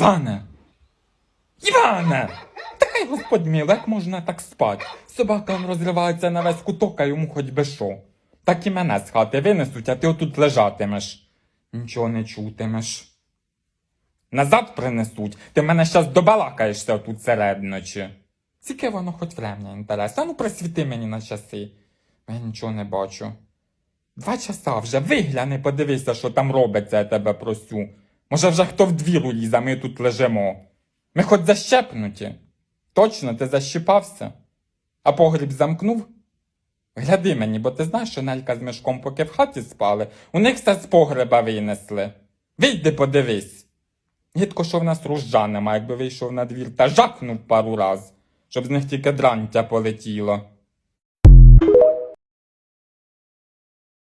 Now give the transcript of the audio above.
Іване! Іване! Та господь милий, як можна так спать? Собака розривається на весь куток, а йому хоч би що. Так і мене з хати винесуть, а ти отут лежатимеш. Нічого не чутимеш. Назад принесуть, ти мене щас добалакаєшся тут серед ночі. Тільки воно хоч врем'я інтерес. А ну присвіти мені на часи. Я нічого не бачу. Два часа вже вигляни, подивися, що там робиться, я тебе просю. Може, вже хто в двір уліз, а ми тут лежимо. Ми хоч защепнуті. Точно, ти защіпався? А погріб замкнув? Гляди мені, бо ти знаєш, що Нелька з мішком поки в хаті спали, у них все з погреба винесли. Вийди, подивись. Гідко, що в нас ружджа нема, якби вийшов на двір та жахнув пару раз, щоб з них тільки дрантя полетіло.